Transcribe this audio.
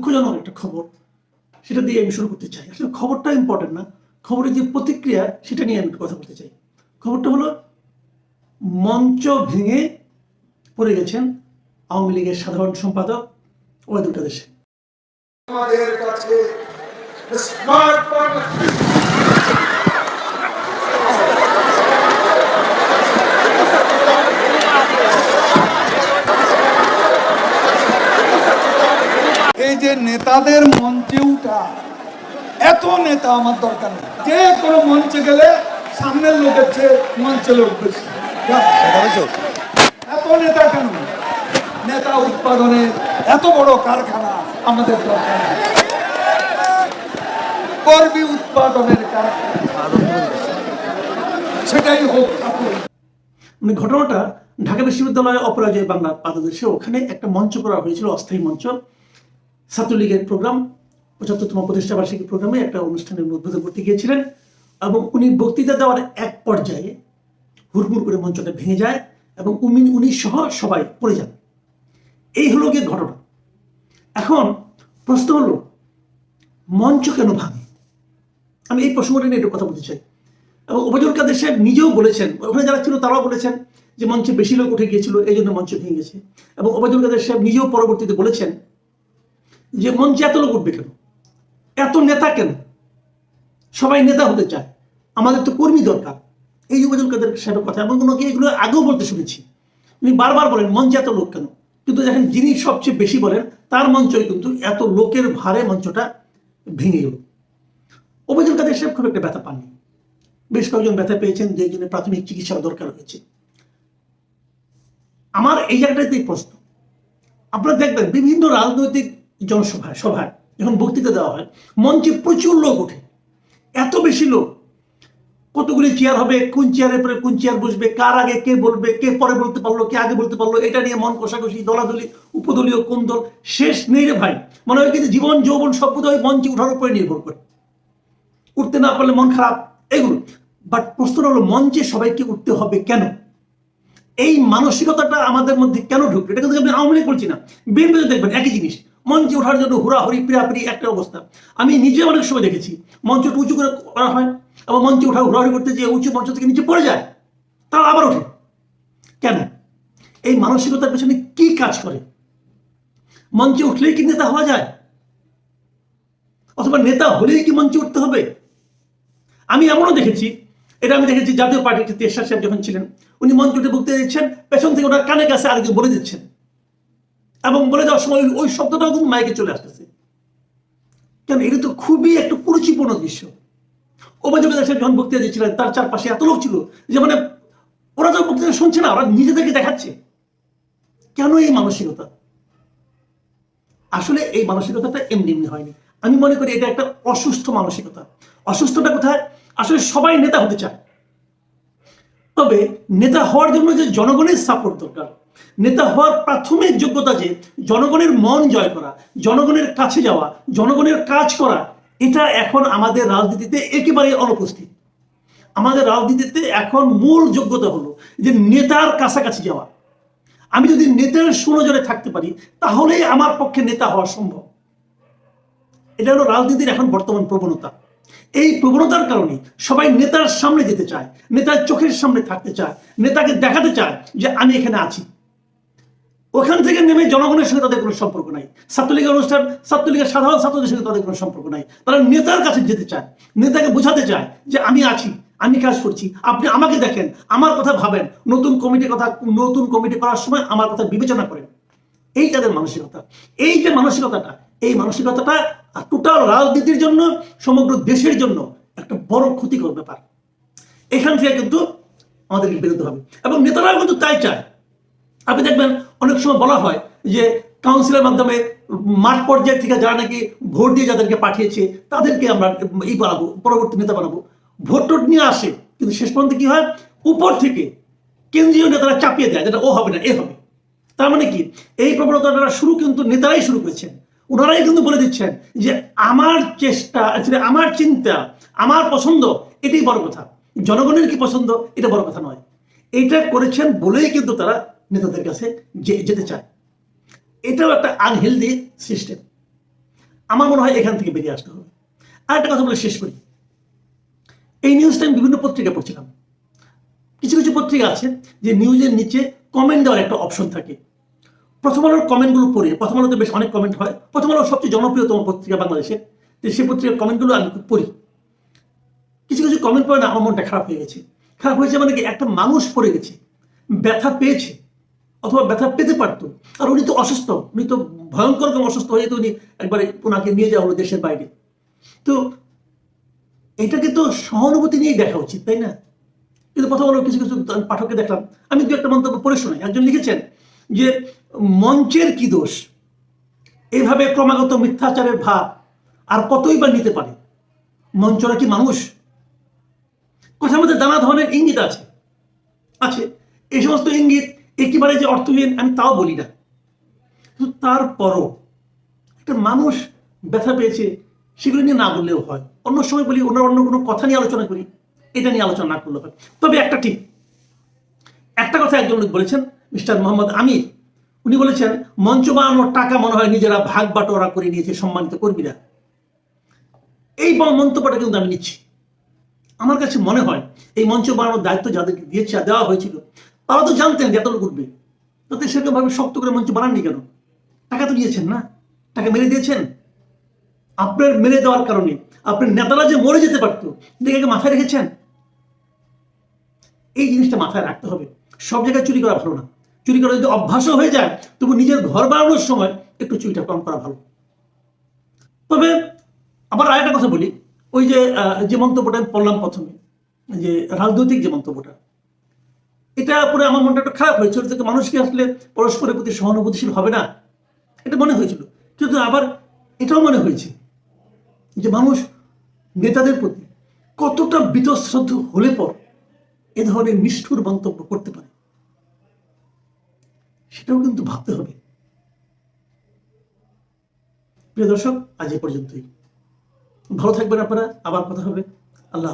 দুঃখজনক একটা খবর। সেটা দিয়ে আমি শুরু করতে চাই। আসলে খবরটা ইম্পর্টেন্ট না। খবরের যে প্রতিক্রিয়া, সেটা নিয়ে আমি কথা বলতে চাই। খবরটা হলো, মঞ্চ ভেঙে পড়ে গেছেন আওয়ামী লীগের সাধারণ সম্পাদক ওয়াদুল কাদের দেশে আমাদের কাছে এই যে নেতাদের মঞ্চে উঠা এত নেতা আমার দরকার নেই। যে কোনো মঞ্চে গেলে সামনের লোকের চেয়ে মঞ্চে লোক বেশি। এত নেতা কেন? নেতা উৎপাদনের এত বড় কারখানা আমাদের দরকার কর্মী উৎপাদনের কারখানা। সেটাই হোক মানে ঘটনাটা ঢাকা বিশ্ববিদ্যালয়ে অপরাজয় বাংলা পাদদেশে ওখানে একটা মঞ্চ করা হয়েছিল অস্থায়ী মঞ্চ। ছাত্রলীগের প্রোগ্রাম, পঁচাত্তরতম প্রতিষ্ঠা বার্ষিকী প্রোগ্রামে একটা অনুষ্ঠানের উদ্বোধন করতে গিয়েছিলেন এবং উনি বক্তৃতা দেওয়ার এক পর্যায়ে হুড়মুড় করে মঞ্চটা ভেঙে যায় এবং উনি উনি সহ সবাই পড়ে যান। এই হলো গিয়ে ঘটনা। এখন প্রশ্ন হলো, মঞ্চ কেন ভাঙে? আমি এই প্রসঙ্গটা নিয়ে একটু কথা বলতে চাই। এবং ওবায়দুল কাদের সাহেব নিজেও বলেছেন, ওখানে যারা ছিল তারাও বলেছেন যে মঞ্চে বেশি লোক উঠে গিয়েছিল, এই জন্য মঞ্চ ভেঙে গেছে। এবং ওবায়দুল কাদের সাহেব নিজেও পরবর্তীতে বলেছেন যে মঞ্চে এত লোক উঠবে কেন? এত নেতা কেন? সবাই নেতা হতে চায়। আমাদের তো কর্মী দরকার। এই ওবায়দুল কাদের সাহেবের কথা এবং ওনাকে এগুলো আগেও বলতে শুনেছি। উনি বারবার বলেন মঞ্চে এত লোক কেন? কিন্তু দেখেন, যিনি সবচেয়ে বেশি বলেন, তার মঞ্চই কিন্তু এত লোকের ভারে মঞ্চটা ভেঙে গেল। ওবায়দুল কাদের সাহেব খুব একটা ব্যথা পাননি। বেশ কয়েকজন ব্যথা পেয়েছেন, যে জন্য প্রাথমিক চিকিৎসা দরকার হয়েছে আমার এই জায়গাটাতেই প্রশ্ন। আপনারা দেখবেন, বিভিন্ন রাজনৈতিক জনসভায়, সভায় যখন বক্তৃতা দেওয়া হয়, মঞ্চে প্রচুর লোক ওঠে। এত বেশি লোক। কতগুলি চেয়ার হবে, কোন চেয়ারের পরে কোন চেয়ার বসবে, কার আগে কে বলবে, কে পরে বলতে পারল, কে আগে বলতে পারল, এটা নিয়ে মন কষাকষি, দলাদলি, উপদলীয়, কোন দল, শেষ নেই রে ভাই। মনে হয় কিন্তু জীবন, যৌবন সব বোধহয় মঞ্চে ওঠার উপরে নির্ভর করে। উঠতে না পারলে মন খারাপ, এগুলো। বাট প্রশ্ন হলো, মঞ্চে সবাইকে উঠতে হবে কেন? এই মানসিকতাটা আমাদের মধ্যে কেন ঢুকলো? এটা কিন্তু আমি আওয়ামী লীগ বলছি না। বিএনপিতে দেখবেন, একই জিনিস। মঞ্চে ওঠার জন্য হুড়াহুড়ি, পিড়াপিড়ি একটা অবস্থা। আমি নিজে অনেক সময় দেখেছি মঞ্চটা উঁচু করে করা হয়, আবার মঞ্চে ওঠা হুড়াহুড়ি করতে যে উঁচু মঞ্চ থেকে নিচে পড়ে যায় তাও আবার ওঠে। কেন? এই মানসিকতার পেছনে কি কাজ করে? মঞ্চে উঠলেই কি নেতা হওয়া যায়? অথবা নেতা হলেই কি মঞ্চে উঠতে হবে? আমি এমনও দেখেছি, এটা আমি দেখেছি জাতীয় পার্টিতে তেরশা সাহেব যখন ছিলেন, উনি মঞ্চতে বক্তৃতা দিচ্ছেন, পেছন থেকে ওনার কানে কাছে আরেকজন বলে দিচ্ছেন। এবং বলে যাওয়ার সময় ওই- শব্দটাও কিন্তু মাইকে চলে আসতেছে। কেন? এটা তো খুবই একটা কুরুচিপূর্ণ দৃশ্য। কাদের সাহেব যখন বক্তৃতা দিচ্ছিলেন, তার চারপাশে এত লোক ছিল যে মানে ওরা তো বক্তৃতা শুনছে না, ওরা নিজেদেরকে দেখাচ্ছে। কেন এই মানসিকতা? আসলে এই মানসিকতাটা এমনি এমনি হয়নি। আমি মনে করি এটা একটা অসুস্থ মানসিকতা। অসুস্থটা কোথায়? আসলে সবাই নেতা হতে চায়। তবে নেতা হওয়ার জন্য যে জনগণের সাপোর্ট দরকার নেতা হওয়ার প্রাথমিক যোগ্যতা যে, জনগণের মন জয় করা, জনগণের কাছে যাওয়া, জনগণের কাজ করা, এটা এখন আমাদের রাজনীতিতে একেবারে অনুপস্থিত। আমাদের রাজনীতিতে এখন মূল যোগ্যতা হলো যে, নেতার কাছাকাছি যাওয়া। আমি যদি নেতার সুনজরে থাকতে পারি, তাহলেই আমার পক্ষে নেতা হওয়া সম্ভব। এটা হলো রাজনীতির এখন বর্তমান প্রবণতা। এই প্রবণতার কারণে সবাই নেতার সামনে যেতে চায়, নেতার চোখের সামনে থাকতে চায়, নেতাকে দেখাতে চায় যে, আমি এখানে আছি। ওখান থেকে নেমে জনগণের সঙ্গে তাদের কোনো সম্পর্ক নাই। ছাত্রলীগের অনুষ্ঠান, ছাত্রলীগের সাধারণ ছাত্রদের সঙ্গে তাদের কোনো সম্পর্ক নাই। তারা নেতার কাছে যেতে চায়, নেতাকে বোঝাতে চায় যে আমি আছি, আমি কাজ করছি, আপনি আমাকে দেখেন, আমার কথা ভাবেন, নতুন কমিটির কথা, নতুন কমিটি করার সময় আমার কথা বিবেচনা করেন। এই তাদের মানসিকতা। এই যে মানসিকতাটা, এই মানসিকতাটা টোটাল রাজনীতির জন্য, সমগ্র দেশের জন্য একটা বড় ক্ষতিকর ব্যাপার। এখান থেকে কিন্তু আমাদেরকে বেরোতে হবে। এবং নেতারাও কিন্তু তাই চায়। আপনি দেখবেন অনেক সময় বলা হয় যে কাউন্সিলের মাধ্যমে মাঠ পর্যায়ে থেকে যারা নাকি ভোট দিয়ে যাদেরকে পাঠিয়েছে, তাদেরকে আমরা এই বানাবো, পরবর্তী নেতা বানাবো। ভোট টোট নিয়ে আসে, কিন্তু শেষ পর্যন্ত কি হয়? উপর থেকে কেন্দ্রীয় নেতারা চাপিয়ে দেয়, যেটা ও হবে না, এ হবে। তার মানে কি? এই প্রবণতাটা শুরু কিন্তু নেতারাই শুরু করেছেন। ওনারাই কিন্তু বলে দিচ্ছেন যে আমার চেষ্টা আমার চিন্তা, আমার পছন্দ, এটাই বড় কথা। জনগণের কি পছন্দ, এটা বড় কথা নয়। এটা করেছেন বলেই কিন্তু তারা নেতাদের কাছে যেতে চায়। এটাও একটা আনহেলদি সিস্টেম আমার মনে হয় এখান থেকে বেরিয়ে আসতে হবে। আর একটা কথা বলে শেষ করি। এই নিউজটা আমি বিভিন্ন পত্রিকা পড়ছিলাম। কিছু কিছু পত্রিকা আছে যে নিউজের নিচে কমেন্ট দেওয়ার একটা অপশন থাকে। প্রথম আলোর কমেন্টগুলো পড়ে, প্রথম আলোতে বেশ অনেক কমেন্ট হয়। প্রথম আলো সবচেয়ে জনপ্রিয়তম পত্রিকা বাংলাদেশে। যে সেই পত্রিকার কমেন্টগুলো আমি পড়ি। কিছু কিছু কমেন্ট পড়ে না, আমার মনটা খারাপ হয়ে গেছে। খারাপ হয়েছে মানে কি, একটা মানুষ পড়ে গেছে। ব্যথা পেয়েছে। অথবা ব্যথা পেতে পারতো। আর উনি তো অসুস্থ, উনি তো ভয়ঙ্কর রকম অসুস্থ হয়ে তো উনি একবারে ওনাকে নিয়ে যাওয়া হলো দেশের বাইরে। তো এটাকে তো সহানুভূতি নিয়েই দেখা উচিত, তাই না? কিন্তু প্রথম আলো কিছু কিছু পাঠককে দেখলাম। আমি দু একটা মন্তব্য পড়ে শোনাই। একজন লিখেছেন যে, মঞ্চের কি দোষ? এইভাবে ক্রমাগত মিথ্যাচারের ভাব আর কতই বা নিতে পারে? মঞ্চরা কি মানুষ? কথার মধ্যে নানা ধরনের ইঙ্গিত আছে। আছে। এই সমস্ত ইঙ্গিত একেবারে যে অর্থহীন, আমি তাও বলি না। কিন্তু তারপরও একটা মানুষ ব্যথা পেয়েছে, সেগুলো নিয়ে না বললেও হয়। অন্য সময় বলি অন্য অন্য কোনো কথা নিয়ে আলোচনা করি, এটা নিয়ে আলোচনা না করলে হয়। তবে একটা ঠিক, একটা কথা একজন লোক বলেছেন, মিস্টার মোহাম্মদ আমির। উনি বলেছেন, মঞ্চ বানানোর টাকা মনে হয় নিজেরা ভাগ বাটোয়ারা করে নিয়েছে সম্মানিত কর্মীরা। এই মন্তব্যটা কিন্তু আমি নিচ্ছি। আমার কাছে মনে হয়, এই মঞ্চ বানানোর দায়িত্ব যাদেরকে দিয়েছে, দেওয়া হয়েছিল তারা তো জানতেন যে লোক তাতে সেরকম ভাবে শক্ত করে মঞ্চ বানাননি কেন? টাকা তো দিয়েছেন না? টাকা মেরে দিয়েছেন? আপনার মেরে দেওয়ার কারণে আপনার নেতারা যে মরে যেতে পারতো এটাকে মাথায় রেখেছেন? এই জিনিসটা মাথায় রাখতে হবে। সব জায়গায় চুরি করা ভালো না। চুরি করা যদি অভ্যাসও হয়ে যায়, তবু নিজের ঘর বানানোর সময় একটু চুরিটা কম করা ভালো। তবে আবার আরেকটা কথা বলি। ওই যে যে মন্তব্যটা আমি পড়লাম প্রথমে, যে রাজনৈতিক যে মন্তব্যটা এটা পরে আমার মনটা একটু খারাপ হয়েছিল যে মানুষকে আসলে পরস্পরের প্রতি সহানুভূতিশীল হবে না। এটা মনে হয়েছিল। কিন্তু আবার এটাও মনে হয়েছে যে মানুষ নেতাদের প্রতি কতটা বীতশ্রদ্ধ হলে পর এ ধরনের নিষ্ঠুর মন্তব্য করতে পারে। সেটাও কিন্তু ভাবতে হবে। প্রিয় দর্শক, আজ এ পর্যন্তই। ভালো থাকবেন আপনারা। আবার কথা হবে। আল্লাহ